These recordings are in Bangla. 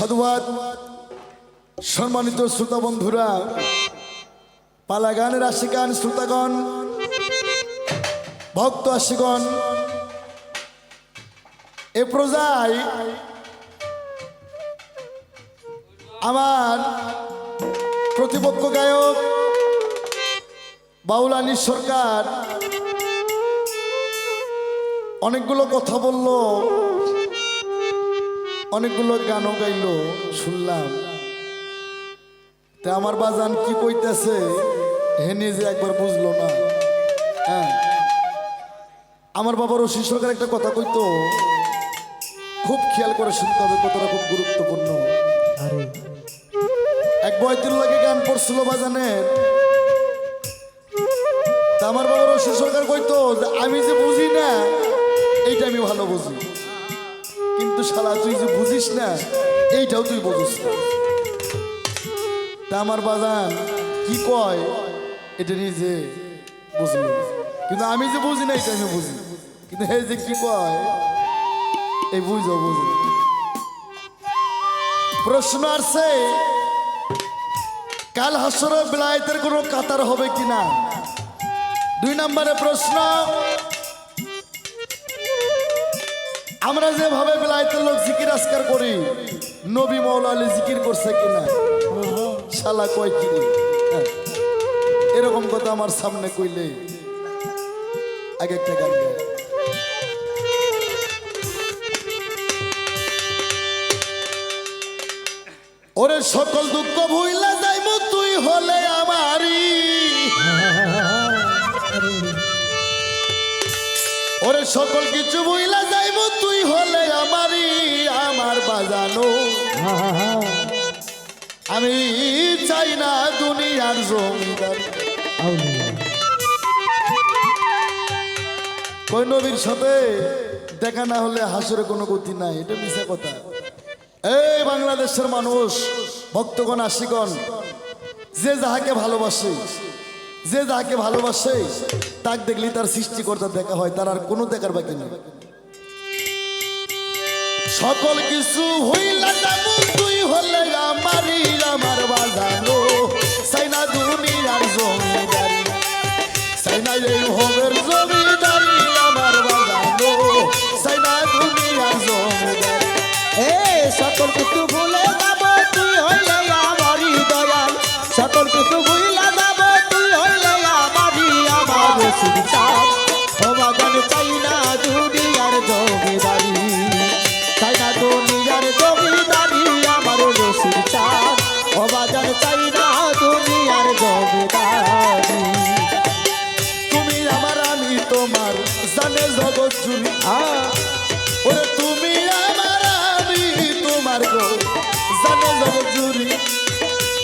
সাধুবাদ। সম্মানিত শ্রোতা বন্ধুরা পালা গানের আশিকান শ্রোতাগণ, ভক্ত আশিগণ, এ প্রজায় আমার প্রতিপক্ষ গায়ক বাউলানি সরকার অনেকগুলো কথা বলল। অনেকগুলো গানও গাইল শুনলাম। তা আমার বাজান কি কইতেছে হে নিজে একবার বুঝলো না। হ্যাঁ। আমার বাবার ওসি সরকার একটা কথা কইতো খুব খেয়াল করে শুনতে হবে কথাটা খুব গুরুত্বপূর্ণ। আরে। এক বয়তুল্লাহকে গান পড়ছিল বাজানের। তা আমার বাবার ওসি সরকার কইতো যে আমি যে বুঝি না এইটা আমি ভালো বুঝি। কিন্তু শালা, তুই যে বুঝিস না, এইটাও তুই বুঝিস না। তা আমার বাজান, কি কয়? এটা নিজে বুঝলো না। কিন্তু আমি যে বুঝি না, এটা আমি বুঝি। কিন্তু এই যে কি কয়, এই বুঝো, বুঝি। প্রশ্ন আসছে, কাল হাসর বিলায়তের কোনো কাতার হবে কিনা? দুই নম্বরে প্রশ্ন আমরা যেভাবে বিলায়তের লোক জিকির আজকার করি, নবী মৌলা আলী জিকির করছে কিনা শালা কয় কিনি হ্যাঁ। এরকম কথা আমার সামনে কইলে আগে একটা গান। ওরে সকল দুঃখ ভুইলা যাইব তুই হলে আমারি ওরে সকল কিছু ভুইলা যাইব, তুই হলে আমারই, আমার বাজানো। আমি চাই না দুনিয়ার জমিদার। আউলিয়া কই নবীর সাথে? দেখা না হলে হাসরে কোনো গতি নাই, এটা মিশা কথা। এই বাংলাদেশের মানুষ, ভক্তগণ আশিগণ যে যাহাকে ভালোবাসে যে যাকে ভালোবাসে, তাক দেখলি তার সৃষ্টিকর্তা দেখা হয়, তার আর কোনো দেখার বাকি নেই। সকল কিছু হইলা তুই হলে আমার বাজানো। সাইনা দুনিয়ার জমিদারি, সাইনা আ ওরে তুমি আমার আমি তোমার গো জানে জগৎ জুড়ি।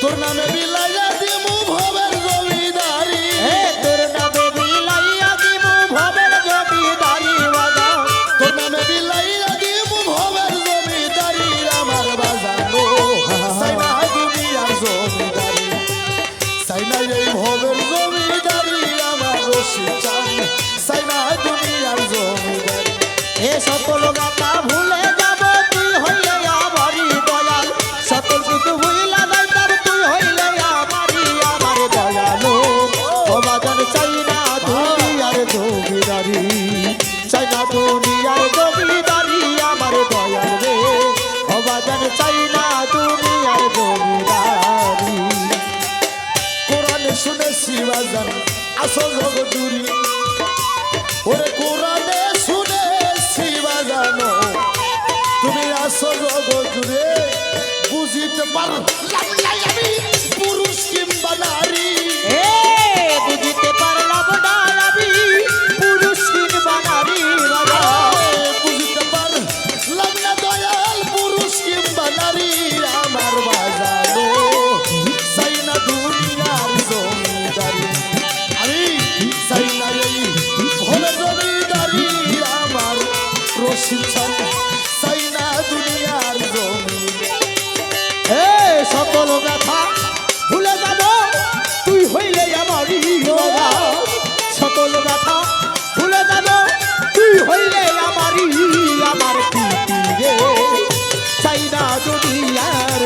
তোর নামে বিলাইয়া দিমু ভবের জমিদারি। তোর নামে বিলাইয়া দিমু ভবের জমিদারি বাজা তোর নামে বিলাইয়া দিমু ভবের জমিদারি আমার বাজানো সাইনা দুনিয়ার জমিদারি। সাইনা এই ভবের জমিদারি আমার রশি এ সকল গাতা ভুলে যাব, তুই হইলে আমারই দয়াল। সকল কিছু ভুইলা যাইতাম তুই হইলে আমারই, আমার দয়ালো। ও বাজান চাই না দুনিয়ার জমিদারি চাই না দুনিয়ার জমিদারি, আমার দয়াল রে। ও বাজান চাই না দুনিয়ার জমিদারি। কোরআনে শুনেছি বাজান আসল জগৎ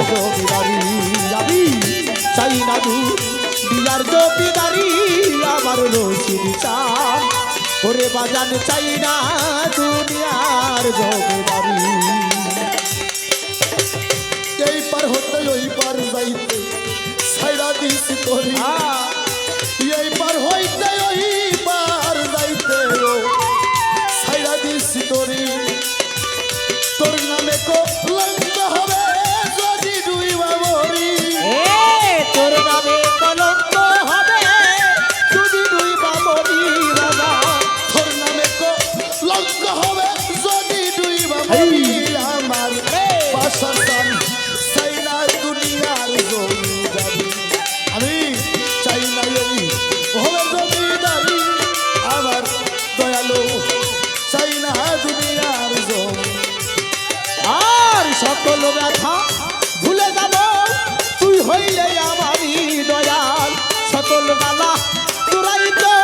জমিদারি আমি চাই না দু দিয়ার জমিদারি আমার রশিদ চান। ওরে বাজান চাই না দুনিয়ার জমিদারি এই পার হতে ওই পার যাইতে সাইরা দিস তোরি। এই পার হইতে আর ব্যথা, ভুলে যাব তুই হইলে আমারই দয়াল। সকল গালা তোরাই তো,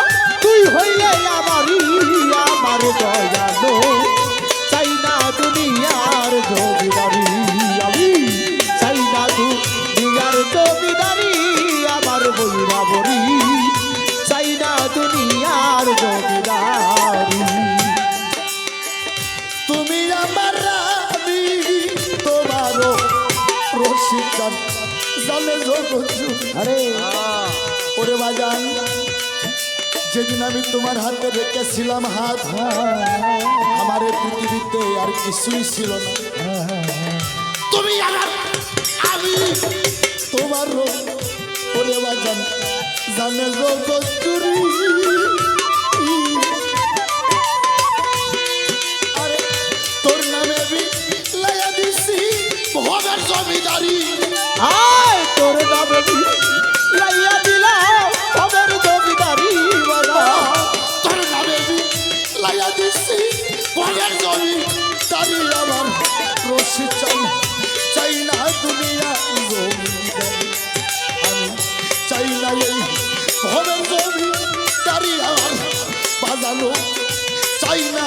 তুই হইলে আমারই, আমার দয়ালো জগৎ জুড়ে। আরে ওরে বাজান যেদিন আমি তোমার হাতে রেখেছিলাম হাত আমার পৃথিবীতে আর কিছুই ছিল না তুমি আমি তোমার। ওরে বাজান জানে জগৎ চুরি জমিদারি। আয় তোর নামে লাইয়া দিলাম খবর জমিদারি বাবা তোর নামে লাইয়া দিছি ভবের জমিদারি আমার রশি চাই চাই না দুনিয়া জমিদারি। আমি চাই না এই ভবের জমিদারি আমার বাজানো চাই না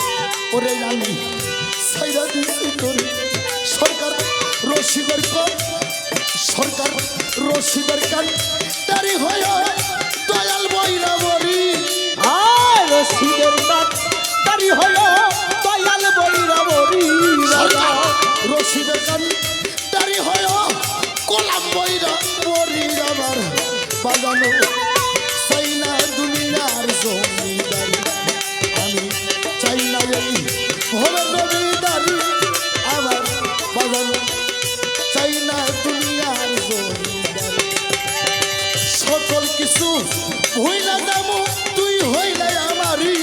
ওরে আমি সাইরা দিছি তরি। সরকার রশিদের কর সরকার রশিদের কান। তারি হয় দয়াল বইরা বরি আর রশিদের নাট তারি হলো দয়াল বৈরাবরী সরকার রশিদের কান, তারি হয় কোলাম বইরা বরি আমার। বাজানো চাই না দুনিয়ার জমিদারি কিছু হইলা যাব তুই হইলে আমারই।